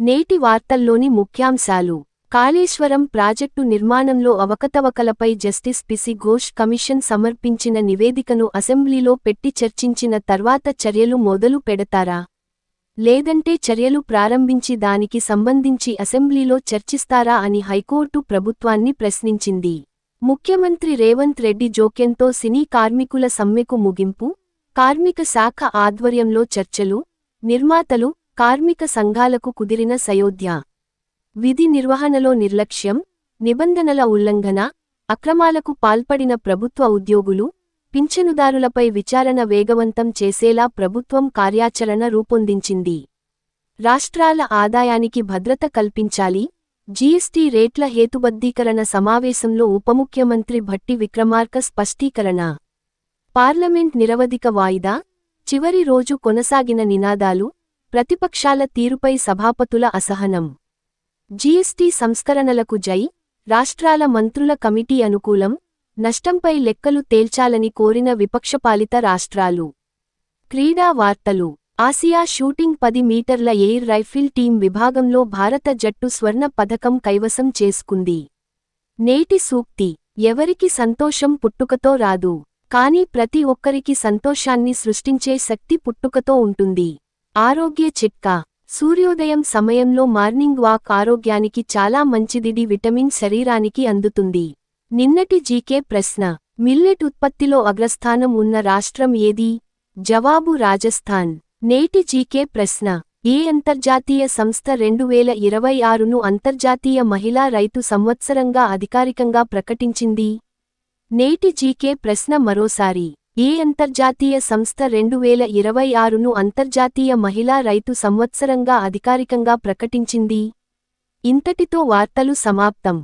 నేటి వార్తల్లోని ముఖ్యాంశాలు. కాళేశ్వరం ప్రాజెక్టు నిర్మాణంలో అవకతవకలపై జస్టిస్ పిసి ఘోష్ కమిషన్ సమర్పించిన నివేదికను అసెంబ్లీలో పెట్టి చర్చించిన తర్వాత చర్యలు మొదలు పెడతారా? లేదంటే చర్యలు ప్రారంభించి దానికి సంబంధించి అసెంబ్లీలో చర్చిస్తారా అని హైకోర్టు ప్రభుత్వాన్ని ప్రశ్నించింది. ముఖ్యమంత్రి రేవంత్ రెడ్డి జోక్యంతో సినీ కార్మికుల సమ్మెకు ముగింపు కార్మిక శాఖ ఆధ్వర్యంలో చర్చలు నిర్మాతలు కార్మిక సంఘాలకు కుదిరిన సయోధ్య. విధి నిర్వహణలో నిర్లక్ష్యం నిబంధనల ఉల్లంఘన అక్రమాలకు పాల్పడిన ప్రభుత్వ ఉద్యోగులు పింఛనుదారులపై విచారణ వేగవంతం చేసేలా ప్రభుత్వం కార్యాచరణ రూపొందించింది. రాష్ట్రాల ఆదాయానికి భద్రత కల్పించాలి జీఎస్టీ రేట్ల హేతుబద్ధీకరణ సమావేశంలో ఉపముఖ్యమంత్రి భట్టి విక్రమార్క స్పష్టీకరణ. పార్లమెంట్ నిరవధిక వాయిదా చివరి రోజు కొనసాగిన నినాదాలు ప్రతిపక్షాల తీరుపై సభాపతుల అసహనం. జీఎస్టీ సంస్కరణలకు జై రాష్ట్రాల మంత్రుల కమిటీ అనుకూలం నష్టంపై లెక్కలు తేల్చాలని కోరిన విపక్షపాలిత రాష్ట్రాలు. క్రీడా వార్తలు. ఆసియా షూటింగ్ పది మీటర్ల ఎయిర్ రైఫిల్ టీం విభాగంలో భారత జట్టు స్వర్ణ పథకం కైవసం చేసుకుంది. నేటి సూక్తి. ఎవరికి సంతోషం పుట్టుకతో రాదు. కాని ప్రతి ఒక్కరికి సంతోషాన్ని సృష్టించే శక్తి పుట్టుకతో ఉంటుంది. ఆరోగ్య చిట్కా. సూర్యోదయం సమయంలో మార్నింగ్ వాక్ ఆరోగ్యానికి చాలా మంచిదిడి విటమిన్ శరీరానికి అందుతుంది. నిన్నటి జీకే ప్రశ్న. మిల్లెట్ ఉత్పత్తిలో అగ్రస్థానం ఉన్న రాష్ట్రం ఏది? జవాబు రాజస్థాన్. నేటి జీకే ప్రశ్న. ఏ అంతర్జాతీయ సంస్థ రెండు వేల ఇరవై ఆరును అంతర్జాతీయ మహిళా రైతు సంవత్సరంగా అధికారికంగా ప్రకటించింది? నేటి జీకే ప్రశ్న మరోసారి. ఏ అంతర్జాతీయ సంస్థ రెండు వేల ఇరవై ఆరును అంతర్జాతీయ మహిళా రైతు సంవత్సరంగా అధికారికంగా ప్రకటించింది? ఇంతటితో వార్తలు సమాప్తం.